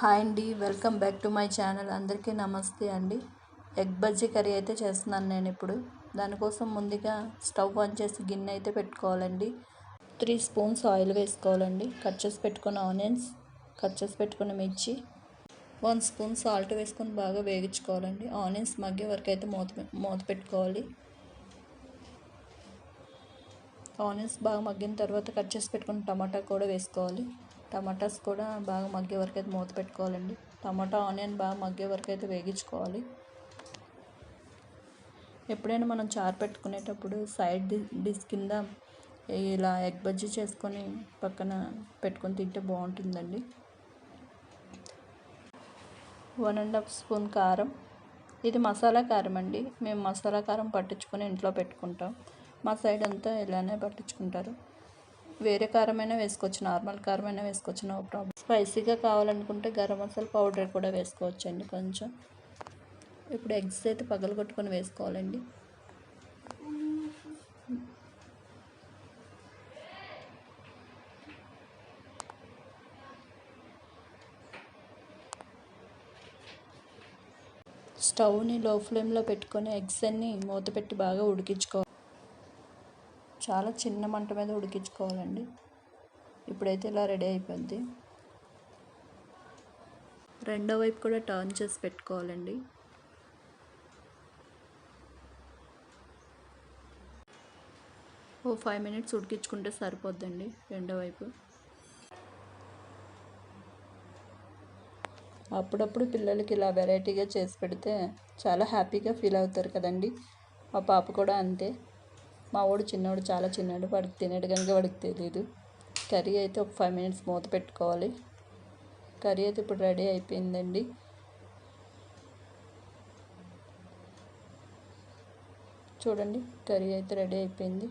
Hi అండి welcome back to my channel. అందరికీ నమస్తే అండి. ఎగ్ బజ్జీ కర్రీ అయితే చేస్తున్నాను నేను ఇప్పుడు. దానికోసం ముందుగా స్టవ్ ఆన్ చేసి గిన్నె అయితే పెట్టుకోవాలండి. త్రీ స్పూన్స్ ఆయిల్ వేసుకోవాలండి. కట్ చేసి పెట్టుకున్న ఆనియన్స్ కట్ చేసి పెట్టుకున్న మిర్చి వన్ స్పూన్ సాల్ట్ వేసుకొని బాగా వేగించుకోవాలండి. ఆనియన్స్ మగ్గే వరకు అయితే మూత మూత పెట్టుకోవాలి. ఆనియన్స్ బాగా మగ్గిన తర్వాత కట్ చేసి పెట్టుకున్న టమాటా కూడా వేసుకోవాలి. టమాటాస్ కూడా బాగా మగ్గే వరకు అయితే మూత పెట్టుకోవాలండి. టమాటా ఆనియన్ బాగా మగ్గే వరకు అయితే వేగించుకోవాలి. ఎప్పుడైనా మనం చారు పెట్టుకునేటప్పుడు సైడ్ డిష్ కింద ఇలా ఎగ్ బజ్జీ చేసుకొని పక్కన పెట్టుకొని తింటే బాగుంటుందండి. వన్ అండ్ హాఫ్ స్పూన్ కారం. ఇది మసాలా కారం అండి. మేము మసాలా కారం పట్టించుకొని ఇంట్లో పెట్టుకుంటాం. మా సైడ్ అంతా ఇలానే పట్టించుకుంటారు. వేరే కారమైనా వేసుకోవచ్చు నార్మల్ కారమైనా వేసుకోవచ్చు నో ప్రాబ్లం స్పైసీగా కావాలనుకుంటే గరం మసాలా పౌడర్ కూడా వేసుకోవచ్చు అండి కొంచెం. ఇప్పుడు ఎగ్స్ అయితే పగలగొట్టుకొని వేసుకోవాలండి. స్టవ్ని లో ఫ్లేమ్లో పెట్టుకొని ఎగ్స్ అన్నీ మూత పెట్టి బాగా ఉడికించుకోవాలి. చాలా చిన్న మంట మీద ఉడికించుకోవాలండి. ఇప్పుడైతే ఇలా రెడీ అయిపోద్ది రెండో వైపు కూడా టర్న్ చేసి పెట్టుకోవాలండి. ఓ ఫైవ్ మినిట్స్ ఉడికించుకుంటే సరిపోద్దండి రెండో వైపు. అప్పుడప్పుడు పిల్లలకి ఇలా వెరైటీగా చేసి పెడితే చాలా హ్యాపీగా ఫీల్ అవుతారు కదండి. మా పాప కూడా అంతే. మా వాడు చిన్నవాడు చాలా చిన్నాడు వాడికి తినేడు కనుక వాడికి తెలియదు కర్రీ అయితే ఒక ఫైవ్ మినిట్స్ మూత పెట్టుకోవాలి. కర్రీ అయితే ఇప్పుడు రెడీ అయిపోయిందండి. చూడండి కర్రీ అయితే రెడీ అయిపోయింది.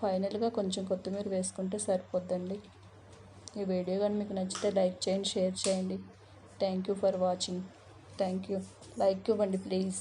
ఫైనల్గా కొంచెం కొత్తిమీర వేసుకుంటే సరిపోద్దండి. ఈ వీడియో కానీ మీకు నచ్చితే లైక్ చేయండి షేర్ చేయండి. Thank you for watching. Thank you. Like ఇవ్వండి ప్లీజ్.